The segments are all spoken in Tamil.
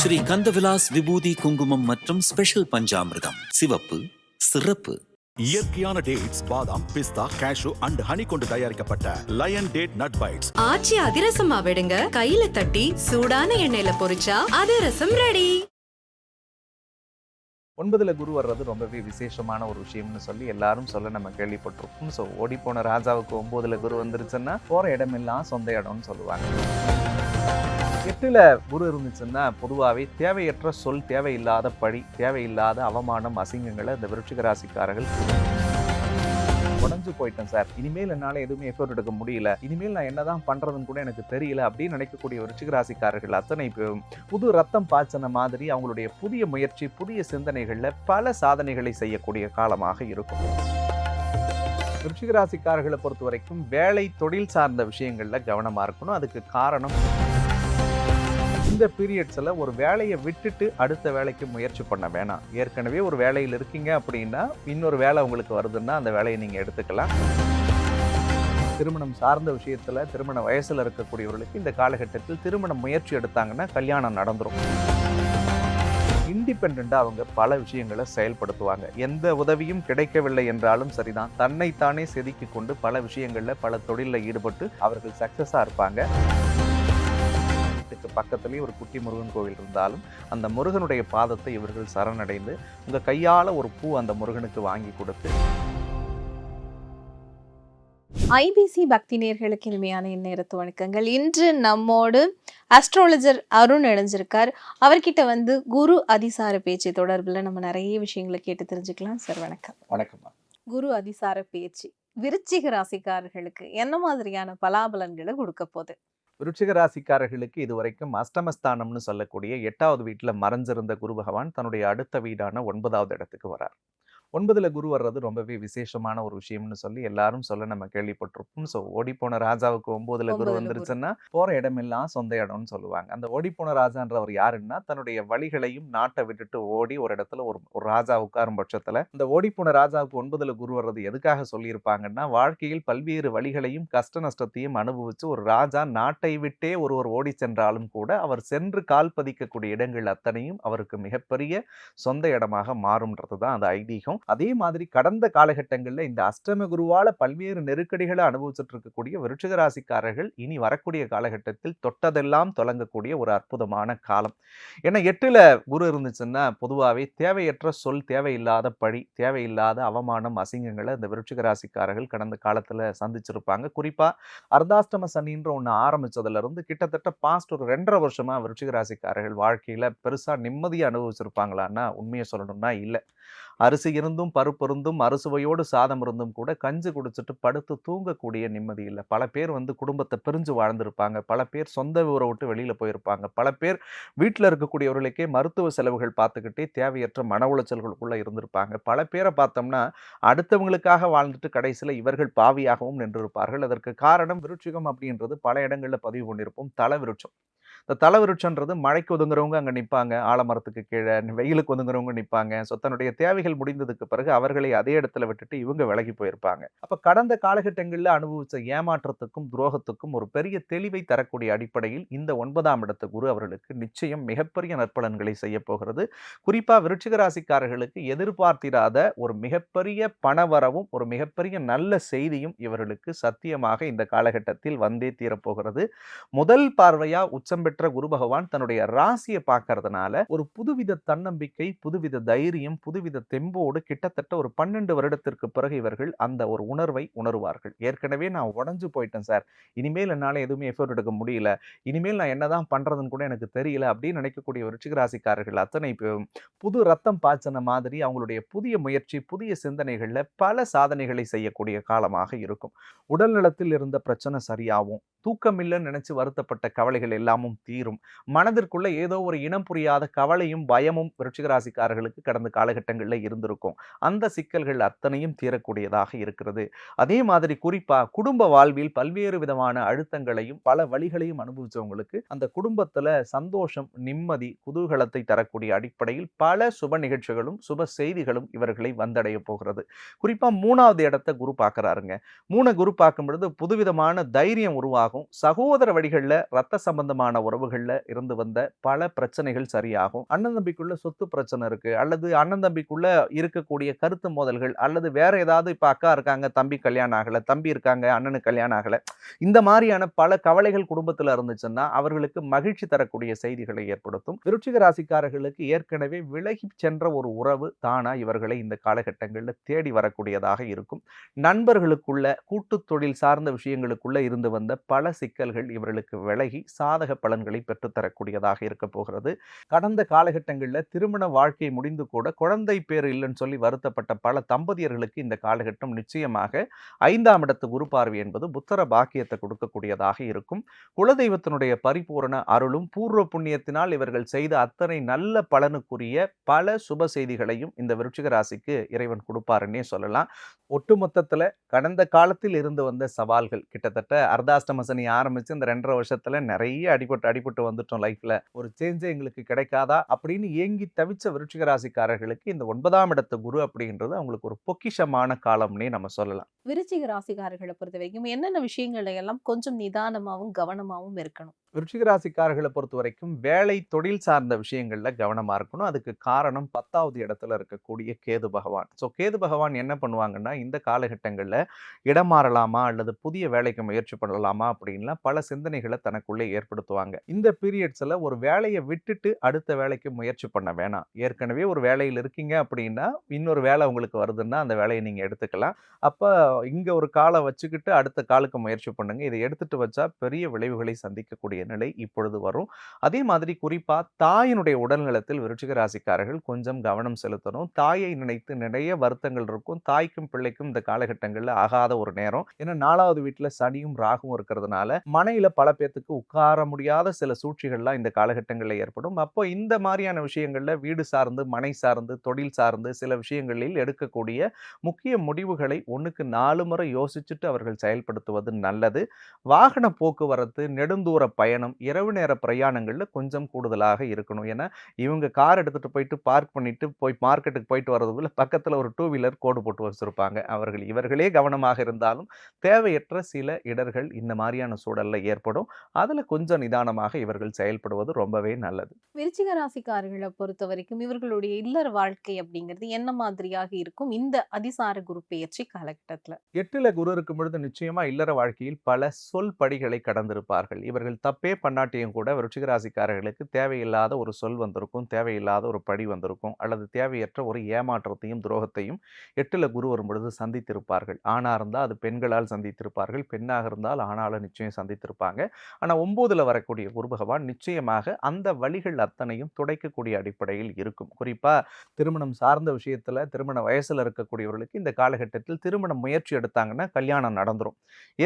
ஸ்ரீ கந்தவிலாஸ் விபூதி குங்குமம் மற்றும் ஸ்பெஷல் பஞ்சாமிர்தம். சிவப்பு சிறப்பு. இயற்கையான டேட்ஸ் பாதாம் பிஸ்தா கேஷு அண்ட் ஹனி கொண்டு தயாரிக்கப்பட்ட lion date nut bites Aachi அதிரசமா விடுங்க. கையில தட்டி சூடான எண்ணெயில பொரிச்சா அதிரசம் ரெடி. ஒன்பதுல குரு வர்றது ரொம்பவே விசேஷமான ஒரு விஷயம்னு சொல்லி எல்லாரும் சொல்ல நம்ம கேள்விப்பட்டிருக்கோம். ஸோ ஓடி போன ராஜாவுக்கு ஒன்பதுல குரு வந்துருச்சுன்னா போற இடமெல்லாம் சொந்த இடம்னு சொல்லுவாங்க. எட்டில் குரு இருந்துச்சுன்னா பொதுவாகவே தேவையற்ற சொல் தேவையில்லாத பழி தேவையில்லாத அவமானம் அசிங்கங்களை இந்த விருச்சிக ராசிக்காரர்கள் உடஞ்சு போயிட்டேன் சார். இனிமேல் என்னால் எதுவுமே எஃபோர்ட் எடுக்க முடியல. இனிமேல் நான் என்னதான் பண்றதுன்னு கூட எனக்கு தெரியல அப்படின்னு நினைக்கக்கூடிய விருச்சிக ராசிக்காரர்கள் அத்தனை பேரும் புது ரத்தம் பாய்ச்சன மாதிரி அவங்களுடைய புதிய முயற்சி புதிய சிந்தனைகளில் பல சாதனைகளை செய்யக்கூடிய காலமாக இருக்கும். விருச்சிக ராசிக்காரர்களை பொறுத்த வரைக்கும் வேலை தொழில் சார்ந்த விஷயங்களில் கவனமாக இருக்கணும். அதுக்கு காரணம் இந்த பீரியட்ஸில் ஒரு வேலையை விட்டுட்டு அடுத்த வேலைக்கு முயற்சி பண்ண வேணாம். ஏற்கனவே ஒரு வேலையில் இருக்கீங்க அப்படின்னா இன்னொரு வேலை உங்களுக்கு வருதுன்னா அந்த வேலையை நீங்கள் எடுத்துக்கலாம். திருமணம் சார்ந்த விஷயத்தில் திருமண வயசில் இருக்கக்கூடியவர்களுக்கு இந்த காலகட்டத்தில் திருமண முயற்சி எடுத்தாங்கன்னா கல்யாணம் நடந்துரும். இண்டிபெண்ட்டாக அவங்க பல விஷயங்களை செயல்படுத்துவாங்க. எந்த உதவியும் கிடைக்கவில்லை என்றாலும் சரிதான். தன்னைத்தானே செதுக்கி கொண்டு பல விஷயங்களில் பல தொழிலில் ஈடுபட்டு அவர்கள் சக்ஸஸாக இருப்பாங்க. வீட்டுக்கு பக்கத்துலேயே ஒரு குட்டி முருகன் கோவில் இருந்தாலும் அந்த முருகனுடைய பாதத்தை இவர்கள் சரணடைந்து உங்கள் கையால் ஒரு பூ அந்த முருகனுக்கு வாங்கி கொடுத்து ஐபிசி பக்தி நேர்களுக்கு இனிமையான இந்நேரத்து வணக்கங்கள். இன்று நம்மோடு அஸ்ட்ராலஜர் அருண் இணைஞ்சிருக்கார். அவர்கிட்ட வந்து குரு அதிசார பேச்சு தொடர்பில் நம்ம நிறைய விஷயங்களை கேட்டு தெரிஞ்சுக்கலாம். சார் வணக்கம். வணக்கம்மா குரு அதிசார பேச்சு விருச்சிக ராசிக்காரர்களுக்கு என்ன மாதிரியான பலாபலன்களை கொடுக்க போகுது? விருச்சிக ராசிக்காரர்களுக்கு இதுவரைக்கும் அஷ்டமஸ்தானம்னு சொல்லக்கூடிய எட்டாவது வீட்டில் மறைஞ்சிருந்த குரு பகவான் தன்னுடைய அடுத்த வீடான ஒன்பதாவது இடத்துக்கு வரார். ஒன்பதுல குரு வர்றது ரொம்பவே விசேஷமான ஒரு விஷயம்னு சொல்லி எல்லாரும் சொல்ல நம்ம கேள்விப்பட்டிருப்போம். ஸோ ஓடிப்போன ராஜாவுக்கு ஒன்பதுல குரு. வந்துருச்சுன்னா போற இடமெல்லாம் சொந்த இடம்னு சொல்லுவாங்க. அந்த ஓடிப்போன ராஜான்றவர் யாருன்னா தன்னுடைய வழிகளையும் நாட்டை விட்டுட்டு ஓடி ஒரு இடத்துல ஒரு ஒரு ராஜா உட்காரும் பட்சத்துல இந்த ஓடிப்போன ராஜாவுக்கு ஒன்பதுல குரு வர்றது எதுக்காக சொல்லியிருப்பாங்கன்னா வாழ்க்கையில் பல்வேறு வழிகளையும் கஷ்ட நஷ்டத்தையும் அனுபவிச்சு ஒரு ராஜா நாட்டை விட்டே ஒருவர் ஓடி சென்றாலும் கூட அவர் சென்று கால் பதிக்கக்கூடிய இடங்கள் அத்தனையும் அவருக்கு மிகப்பெரிய சொந்த இடமாக மாறும்ன்றது தான் அந்த ஐதீகம். அதே மாதிரி கடந்த காலகட்டங்களில் இந்த அஷ்டம குருவால பல்வேறு நெருக்கடிகளை அனுபவிச்சுட்டு இருக்கக்கூடிய விருச்சிக ராசிக்காரர்கள் இனி வரக்கூடிய காலகட்டத்தில் தொட்டதெல்லாம் தொடங்கக்கூடிய ஒரு அற்புதமான காலம். ஏன்னா எட்டுல குரு இருந்துச்சுன்னா பொதுவாகவே தேவையற்ற சொல் தேவையில்லாத பழி தேவையில்லாத அவமானம் அசிங்கங்களை இந்த விருச்சிக ராசிக்காரர்கள் கடந்த காலத்தில் சந்திச்சிருப்பாங்க. குறிப்பா அர்த்தாஷ்டம சனின்ற ஒன்று ஆரம்பிச்சதுல இருந்து கிட்டத்தட்ட பாஸ்ட் ஒரு ரெண்டரை வருஷமா விருட்சிக ராசிக்காரர்கள் வாழ்க்கையில பெருசா நிம்மதியை அனுபவிச்சிருப்பாங்களான்னா உண்மையை சொல்லணும்னா இல்லை. அரிசி இருந்தும் பருப்பு இருந்தும் அறுசுவையோடு சாதம் இருந்தும் கூட கஞ்சி குடிச்சிட்டு படுத்து தூங்கக்கூடிய நிம்மதி இல்லை. பல பேர் வந்து குடும்பத்தை பிரிஞ்சு வாழ்ந்திருப்பாங்க. பல பேர் சொந்த ஊரை விட்டு வெளியில் போயிருப்பாங்க. பல பேர் வீட்டில் இருக்கக்கூடியவர்களுக்கே மருத்துவ செலவுகள் பார்த்துக்கிட்டே தேவையற்ற மன உளைச்சல்களுக்குள்ளே இருந்திருப்பாங்க. பல பேரை பார்த்தோம்னா அடுத்தவங்களுக்காக வாழ்ந்துட்டு கடைசியில் இவர்கள் பாவியாகவும் நின்றிருப்பார்கள். அதற்கு காரணம் விருட்சிகம் அப்படின்றது பல இடங்களில் பதிவு கொண்டிருப்போம் தலை விருட்சம். இந்த தலவிருட்சன்றது மழைக்கு ஒதுங்குறவங்க அங்கே நிற்பாங்க ஆலமரத்துக்கு கீழே வெயிலுக்கு ஒதுங்குறவங்க நிற்பாங்க ஸோ தன்னுடைய தேவைகள் முடிந்ததுக்கு பிறகு அவர்களை அதே இடத்துல விட்டுட்டு இவங்க விலகி போயிருப்பாங்க. அப்போ கடந்த காலகட்டங்களில் அனுபவித்த ஏமாற்றத்துக்கும் துரோகத்துக்கும் ஒரு பெரிய தெளிவை தரக்கூடிய அடிப்படையில் இந்த ஒன்பதாம் இடத்த குரு அவர்களுக்கு நிச்சயம் மிகப்பெரிய நற்பலன்களை செய்ய போகிறது. குறிப்பாக விருட்சிக ராசிக்காரர்களுக்கு எதிர்பார்த்திராத ஒரு மிகப்பெரிய பணவரவும் ஒரு மிகப்பெரிய நல்ல செய்தியும் இவர்களுக்கு சத்தியமாக இந்த காலகட்டத்தில் வந்தே தீரப்போகிறது முதல் பார்வையாக உச்சம் பெற்ற குரு பகவான் தன்னுடைய ராசியை பார்க்கறதுனால ஒரு புதுவித தன்னம்பிக்கை புதுவித தைரியம் புதுவித தெம்போடு கிட்டத்தட்ட ஒரு பன்னெண்டு வருடத்திற்கு பிறகு இவர்கள் அந்த ஒரு உணர்வை உணர்வார்கள். ஏற்கனவே நான் உடஞ்சு போயிட்டேன் சார். இனிமேல் என்னால் எதுவுமே எஃபோர்ட் எடுக்க முடியல. இனிமேல் நான் என்னதான் பண்றதுன்னு கூட எனக்கு தெரியல அப்படின்னு நினைக்கக்கூடிய விருச்சிக ராசிக்காரர்கள் அத்தனை பேரும் புது ரத்தம் பாய்ச்சன மாதிரி அவங்களுடைய புதிய முயற்சி புதிய சிந்தனைகளில் பல சாதனைகளை செய்யக்கூடிய காலமாக இருக்கும். உடல் நலத்தில் இருந்த பிரச்சனை சரியாகும். தூக்கம் இல்லைன்னு நினைச்சு வருத்தப்பட்ட கவலைகள் எல்லாமும் தீரும். மனதிற்குள்ள ஏதோ ஒரு இனம் புரியாத கவலையும் பயமும் விருட்சிகராசிக்காரர்களுக்கு கடந்த காலகட்டங்களில் இருந்திருக்கும். அந்த சிக்கல்கள் அத்தனையும் தீரக்கூடியதாக இருக்கிறது. அதே மாதிரி குறிப்பா குடும்ப வாழ்வில் பல்வேறு விதமான அழுத்தங்களையும் பல வழிகளையும் அனுபவிச்சவங்களுக்கு அந்த குடும்பத்துல சந்தோஷம் நிம்மதி குதூகலத்தை தரக்கூடிய அடிப்படையில் பல சுப நிகழ்ச்சிகளும் சுப செய்திகளும் இவர்களை வந்தடைய போகிறது. குறிப்பா மூணாவது இடத்த குரு பார்க்கறாருங்க. மூணு குரு பார்க்கும் பொழுது புதுவிதமான தைரியம் உருவாகும். சரியாகும் சகோதர வழிகளில் ரத்த சம்பந்தமான உறவுகளில் இருந்து வந்த பல பிரச்சனைகள் சரியாகும். அண்ணன் தம்பிக்குள்ள சொத்து பிரச்சனை இருக்கு. அல்லது அண்ணன் தம்பிக்குள்ள இருக்கக்கூடிய கருத்து மோதல்கள் அல்லது வேற ஏதாவது இப்ப அக்கா இருக்காங்க தம்பி கல்யாணம் ஆகலை தம்பி இருக்காங்க அண்ணனுக்கு கல்யாணம் ஆகலை. இந்த மாதிரியான பல கவலைகள் குடும்பத்துல இருந்துச்சுன்னா அவர்களுக்கு மகிழ்ச்சி தரக்கூடிய செய்திகளை ஏற்படுத்தும். விருச்சிக ராசிக்காரர்களுக்கு ஏற்கனவே விலகி சென்ற ஒரு உறவு தானா இவர்களை இந்த காலகட்டங்களில் தேடி வரக்கூடியதாக இருக்கும். நண்பர்களுக்குள்ள கூட்டு தொழில் சார்ந்த விஷயங்களுக்குள்ள இருந்து வந்த பல பல சிக்கல்கள் இவர்களுக்கு விலகி சாதக பலன்களை பெற்றுத்தரக்கூடியதாக இருக்க போகிறது. கடந்த காலகட்டங்களில் திருமண வாழ்க்கை முடிந்து கூட குழந்தை பேர் இல்லைன்னு சொல்லி வருத்தப்பட்ட பல தம்பதியர்களுக்கு இந்த காலகட்டம் நிச்சயமாக ஐந்தாம் இடத்து குரு பார்வை என்பது புத்தர பாக்கியத்தை கொடுக்கக்கூடியதாக இருக்கும். குலதெய்வத்தினுடைய பரிபூரண அருளும் பூர்வ புண்ணியத்தினால் இவர்கள் செய்த அத்தனை நல்ல பலனுக்குரிய பல சுப செய்திகளையும் இந்த விருட்சிக ராசிக்கு இறைவன் கொடுப்பாருன்னே சொல்லலாம். ஒட்டுமொத்தத்தில் கடந்த காலத்தில் இருந்து வந்த சவால்கள் கிட்டத்தட்ட அர்த்தாஷ்டம சனி ஆரம்பிச்சு இந்த ரெண்டரை வருஷத்துல நிறைய அடிபட்டு அடிபட்டு வந்துட்டோம் லைஃப்ல ஒரு சேஞ்சே எங்களுக்கு கிடைக்காதா? அப்படின்னு ஏங்கி தவிச்ச விருச்சிக ராசிக்காரர்களுக்கு இந்த ஒன்பதாம் இடத்து குரு அப்படின்றது அவங்களுக்கு ஒரு பொக்கிஷமான காலம்னே நம்ம சொல்லலாம். விருச்சிக ராசிக்காரர்களை பொறுத்த வரைக்கும் என்னென்ன விஷயங்களை எல்லாம் கொஞ்சம் நிதானமாவும் கவனமாவும் இருக்கணும்? விருச்சிக ராசிக்காரர்களை பொறுத்த வரைக்கும் வேலை தொழில் சார்ந்த விஷயங்கள்ல கவனமா இருக்கணும். அதுக்கு காரணம் பத்தாவது இடத்துல இருக்கக்கூடிய கேது பகவான். ஸோ கேது பகவான் என்ன பண்ணுவாங்கன்னா இந்த காலகட்டங்களில் இடம் மாறலாமா? அல்லது புதிய வேலைக்கு முயற்சி பண்ணலாமா? அப்படின்லாம் பல சிந்தனைகளை தனக்குள்ளே ஏற்படுத்துவாங்க. இந்த பீரியட்ஸில் ஒரு வேலையை விட்டுட்டு அடுத்த வேலைக்கு முயற்சி பண்ண வேணாம். ஏற்கனவே ஒரு வேலையில் இருக்கீங்க அப்படின்னா இன்னொரு வேலை உங்களுக்கு வருதுன்னா அந்த வேலையை நீங்கள் எடுத்துக்கலாம். அப்போ இங்கே ஒரு காலை வச்சுக்கிட்டு அடுத்த காலுக்கு முயற்சி பண்ணுங்க. இதை எடுத்துட்டு வச்சா பெரிய விளைவுகளை சந்திக்கக்கூடிய நிலை இப்பொழுது வரும். அதே மாதிரி குறிப்பா தாயினுடைய உடல்நலத்தில் விருச்சிக ராசிக்காரர்கள் கொஞ்சம் கவனம் செலுத்தணும். தாயை நினைத்து நிறைய வருத்தங்கள் இருக்கும். தாய்க்கும் பிள்ளைக்கும் இந்த காலகட்டங்களில் ஆகாத ஒரு நேரம். ஏன்னா நாலாவது வீட்டில் சனியும் ராகும் இருக்கிறதுனால மனையில் பல பேர்த்துக்கு உட்கார முடியாத சில சூழ்ச்சிகள்லாம் இந்த காலகட்டங்களில் ஏற்படும். அப்போ இந்த மாதிரியான விஷயங்களில் வீடு சார்ந்து மனை சார்ந்து தொழில் சார்ந்து சில விஷயங்களில் எடுக்கக்கூடிய முக்கிய முடிவுகளை ஒன்றுக்கு நாலு முறை யோசிச்சுட்டு அவர்கள் செயல்படுத்துவது நல்லது. வாகன போக்குவரத்து நெடுந்தூர பயணம் இரவு நேர பிரயாணங்களில் கொஞ்சம் கூடுதலாக இருக்கணும். ஏன்னா இவங்க கார் எடுத்துட்டு போயிட்டு பார்க் பண்ணிட்டு போய் மார்க்கெட்டுக்கு போயிட்டு வர்றதுக்குள்ள பக்கத்தில் ஒரு டூ வீலர் கோடு போட்டு வச்சிருப்பாங்க. அவர்கள் இவர்களே கவனமாக இருந்தாலும் தேவையற்ற சில இடர்கள் இந்த மாதிரி மாதிரியான சூழல்ல ஏற்படும். அதுல கொஞ்சம் நிதானமாக இவர்கள் செயல்படுவது ரொம்பவே நல்லது. விருச்சிக ராசிக்காரர்களை பொறுத்த வரைக்கும் இவர்களுடைய இல்லற வாழ்க்கை அப்படிங்கிறது என்ன மாதிரியாக இருக்கும்? இந்த அதிசார குரு பெயர்ச்சி காலகட்டத்துல. எட்டுல குரு இருக்கும் பொழுது நிச்சயமா இல்லற வாழ்க்கையில் பல சொல் படிகளை கடந்திருப்பார்கள். இவர்கள் தப்பே பண்ணாட்டியும் கூட விருச்சிக ராசிக்காரர்களுக்கு தேவையில்லாத ஒரு சொல் வந்திருக்கும் தேவையில்லாத ஒரு படி வந்திருக்கும் அல்லது தேவையற்ற ஒரு ஏமாற்றத்தையும் துரோகத்தையும் எட்டுல குரு வரும் பொழுது சந்தித்திருப்பார்கள். ஆணா இருந்தால் அது பெண்களால் சந்தித்திருப்பார்கள் பெண்ணாக இருந்தால் ஆணால நிச்சயம் சந்தித்திருப்பாங்க. ஆனால் ஒம்போதில் வரக்கூடிய குரு பகவான் நிச்சயமாக அந்த வழிகள் அத்தனையும் துடைக்கக்கூடிய அடிப்படையில் இருக்கும். குறிப்பாக திருமணம் சார்ந்த விஷயத்தில் திருமண வயசில் இருக்கக்கூடியவர்களுக்கு இந்த காலகட்டத்தில் திருமண முயற்சி எடுத்தாங்கன்னா கல்யாணம் நடந்துரும்.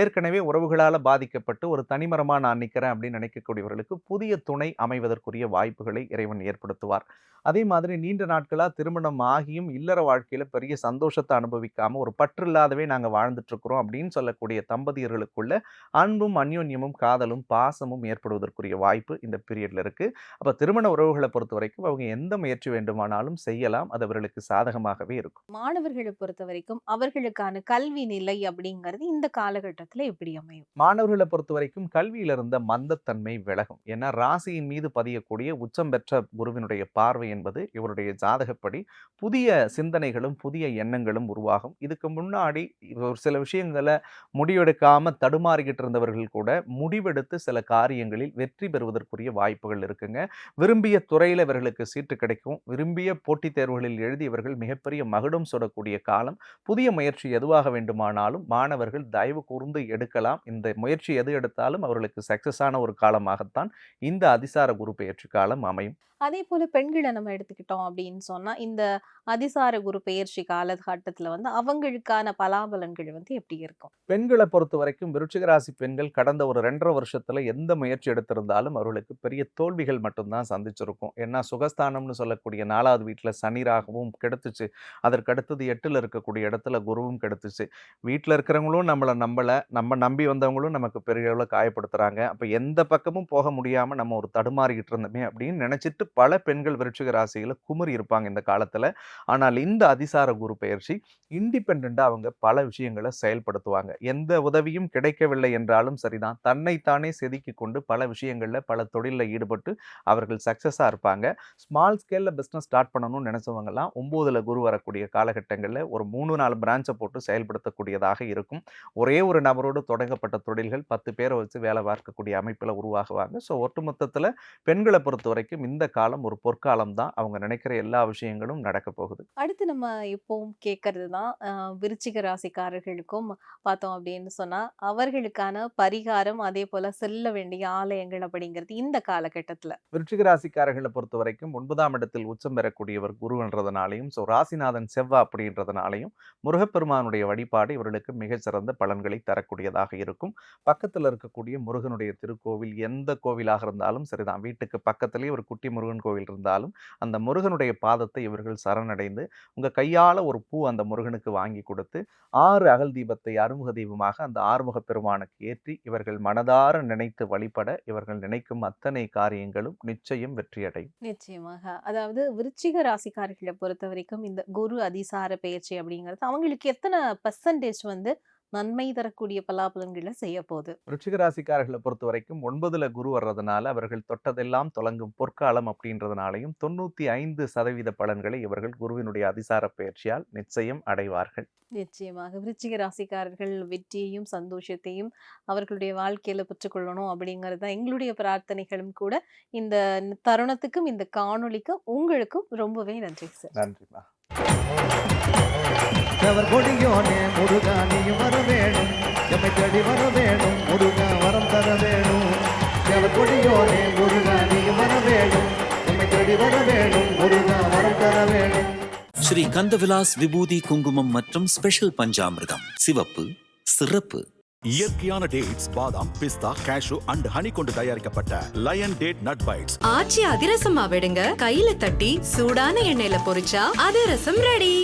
ஏற்கனவே உறவுகளால் பாதிக்கப்பட்டு ஒரு தனிமரமாக நான் நிற்கிறேன் அப்படின்னு நினைக்கக்கூடியவர்களுக்கு புதிய துணை அமைவதற்குரிய வாய்ப்புகளை இறைவன் ஏற்படுத்துவார். அதே மாதிரி நீண்ட நாட்களா திருமணம் ஆகியும் இல்லற வாழ்க்கையில பெரிய சந்தோஷத்தை அனுபவிக்காம ஒரு பற்று இல்லாதவே நாங்க வாழ்ந்துட்டு இருக்கிறோம் அப்படின்னு சொல்லக்கூடிய தம்பதியர்களுக்குள்ள அன்பும் அந்யோன்யமும் காதலும் பாசமும் ஏற்படுவதற்குரிய வாய்ப்பு இந்த பீரியட்ல இருக்கு. அப்ப திருமண உறவுகளை பொறுத்த வரைக்கும் அவங்க எந்த முயற்சி வேண்டுமானாலும் செய்யலாம். அது அவர்களுக்கு சாதகமாகவே இருக்கும். மாணவர்களை பொறுத்த வரைக்கும் அவர்களுக்கான கல்வி நிலை அப்படிங்கிறது இந்த காலகட்டத்துல எப்படி அமையும்? மாணவர்களை பொறுத்த வரைக்கும் கல்வியில இருந்த மந்தத்தன்மை விலகும். ஏன்னா ராசியின் மீது பதியக்கூடிய உச்சம் பெற்ற குருவினுடைய பார்வை என்பது இவருடைய ஜாதகப்படி புதிய சிந்தனைகளும் புதிய எண்ணங்களும் உருவாகும். இதுக்கு முன்னாடி ஒரு சில விஷயங்களை முடிவெடுக்காம தடுமாறிக்கிட்டு இருந்தவர்கள் கூட முடிவெடுத்து சில காரியங்களில் வெற்றி பெறுவதற்குரிய வாய்ப்புகள் இருக்குங்க. விரும்பிய துறையில் இவர்களுக்கு சீட்டு கிடைக்கும். விரும்பிய போட்டித் தேர்வுகளில் எழுதி இவர்கள் மிகப்பெரிய மகுடம் சுடக்கூடிய காலம். புதிய முயற்சி எதுவாக வேண்டுமானாலும் மாணவர்கள் தயவு கூர்ந்து எடுக்கலாம். இந்த முயற்சி எது எடுத்தாலும் அவர்களுக்கு சக்சஸான ஒரு காலமாகத்தான் இந்த அதிசார குரு பெயர்ச்சி காலம் அமையும். அதே போல பெண்களை நம்ம எடுத்துக்கிட்டோம் அப்படின்னு சொன்னா இந்த அதிசார குரு பெயர்ச்சி காலகட்டத்தில் வந்து அவங்களுக்கான பலாபலன்கள் வந்து எப்படி இருக்கும்? பெண்களை பொறுத்த வரைக்கும் விருட்சிகராசி பெண்கள் கடந்த ஒரு ரெண்டரை வருஷத்துல எந்த முயற்சி எடுத்திருந்தாலும் அவர்களுக்கு பெரிய தோல்விகள் மட்டும்தான் சந்திச்சிருக்கும். ஏன்னா சுகஸ்தானம்னு சொல்லக்கூடிய நாலாவது வீட்டில் சனிராகவும் கெடுத்துச்சு. அதற்கு அடுத்தது எட்டுல இருக்கக்கூடிய இடத்துல குருவும் கெடுத்துச்சு. வீட்டில் இருக்கிறவங்களும் நம்மளை நம்பலை. நம்ம நம்பி வந்தவங்களும் நமக்கு பெரிய அளவில் காயப்படுத்துறாங்க. அப்போ எந்த பக்கமும் போக முடியாம நம்ம ஒரு தடுமாறிக்கிட்டு இருந்தோமே அப்படின்னு நினைச்சிட்டு பல பெண்கள் விருச்சிக விருச்சிக குமரி இருப்பாங்க இந்த காலத்துல. ஆனால் இந்த அதிசார குரு பயிற்சி இண்டிபெண்ட்டாக அவங்க பல விஷயங்களை செயல்படுத்துவாங்க. எந்த உதவியும் கிடைக்கவில்லை என்றாலும் சரிதான். தன்னைத்தானே செதுக்கி கொண்டு பல விஷயங்களில் பல தொழிலில் ஈடுபட்டு அவர்கள் சக்சஸா இருப்பாங்க. ஸ்மால் ஸ்கேல்ல பிஸ்னஸ் ஸ்டார்ட் பண்ணணும்னு நினைச்சவங்கலாம் ஒம்போதில் குரு வரக்கூடிய காலகட்டங்களில் ஒரு மூணு நாலு பிரான்ச்சை போட்டு செயல்படுத்தக்கூடியதாக இருக்கும். ஒரே ஒரு நபரோடு தொடங்கப்பட்ட தொழில்கள் பத்து பேரை வச்சு வேலை பார்க்கக்கூடிய அமைப்பில் உருவாகுவாங்க. ஸோ ஒட்டுமொத்தத்தில் பெண்களை பொறுத்த வரைக்கும் இந்த காலம் ஒரு பொற்காலம் தான் அவங்க நினைக்கிற எல்லா விஷயங்களும் நடக்க போகுது. அடுத்து நம்ம இப்போவும் கேட்கறது தான் விருச்சிக ராசிக்காரர்களுக்கும் பார்த்தோம் அப்படின்னு சொன்னா அவர்களுக்கான பரிகாரம் அதே போல செல்ல வேண்டிய ஆலயங்கள் அப்படிங்கிறது இந்த காலகட்டத்துல. விருச்சிக ராசிக்காரர்களை பொறுத்த வரைக்கும் ஒன்பதாம் இடத்தில் உச்சம் பெறக்கூடியவர் குருன்றதுனாலையும் ஸோ ராசிநாதன் செவ்வா அப்படின்றதுனாலையும் முருகப்பெருமானுடைய வழிபாடு இவர்களுக்கு மிகச்சிறந்த பலன்களை தரக்கூடியதாக இருக்கும். பக்கத்தில் இருக்கக்கூடிய முருகனுடைய திருக்கோவில் எந்த கோவிலாக இருந்தாலும் சரிதான். வீட்டுக்கு பக்கத்திலேயே ஒரு குட்டி முருகன் கோவில் இருந்தாலும் அந்த முருகனுடைய பாதத்தை இவர்கள் சரணடைந்து உங்க கையால ஒரு பூ அந்த முருகனுக்கு வாங்கி கொடுத்து ஆறு அகல் தீபத்தை அறுமுக தீபமாக அந்த ஆறுமுக பெருமானுக்கு ஏற்றி இவர்கள் மனதார நினைத்து வழிபட இவர்கள் நினைக்கும் அத்தனை காரியங்களும் நிச்சயம் வெற்றியடையும். நிச்சயமாக. அதாவது விருச்சிக ராசிக்காரர்களை பொறுத்த வரைக்கும் இந்த குரு அதிசார பயிற்சி அப்படிங்கிறது அவங்களுக்கு எத்தனை பர்சன்டேஜ் வந்து நன்மை தரக்கூடிய பலாபலன்களை செய்ய போகுது. ருச்சிக ராசிக்காரர்களை பொறுத்த வரைக்கும் ஒன்பதுல குரு வர்றதுனால அவர்கள் தொட்டதெல்லாம் தொடங்கும் பொற்காலம் அப்படின்றதுனாலையும் தொண்ணூத்தி ஐந்து சதவீத பலன்களை இவர்கள் குருவினுடைய அதிசார பயிற்சியால் நிச்சயம் அடைவார்கள். நிச்சயமாக. விருச்சிக ராசிக்காரர்கள் வெற்றியையும் சந்தோஷத்தையும் அவர்களுடைய வாழ்க்கையில பெற்றுக்கொள்ளணும் அப்படிங்கிறது தான் எங்களுடைய பிரார்த்தனைகளும் கூட. இந்த தருணத்துக்கும் இந்த காணொளிக்கும் உங்களுக்கும் ரொம்பவே நன்றி சார். நன்றிமா அவர் கொடியோனே முருகா நீயும் வர வேணும். எம்மை தேடி வர வேணும் முருகா வரம் தர வேணும். அவர் கொடியோனே முருகா நீயும் வர வேணும். எம்மை தேடி வர வேணும் முருகா வரம் தர வேணும். ஸ்ரீ கந்தவிலாஸ் விபூதி குங்குமம் மற்றும் ஸ்பெஷல் பஞ்சாமிர்தம். சிவப்பு சிறப்பு. இயற்கையான டேட்ஸ் பாதாம் பிஸ்தா கேஷு அண்ட் ஹனி கொண்டு தயாரிக்கப்பட்ட Lion date nut bites Aachi அதிரசமா விடுங்க. கையில தட்டி சூடான எண்ணெயில பொரிச்சா அதிரசம் ரெடி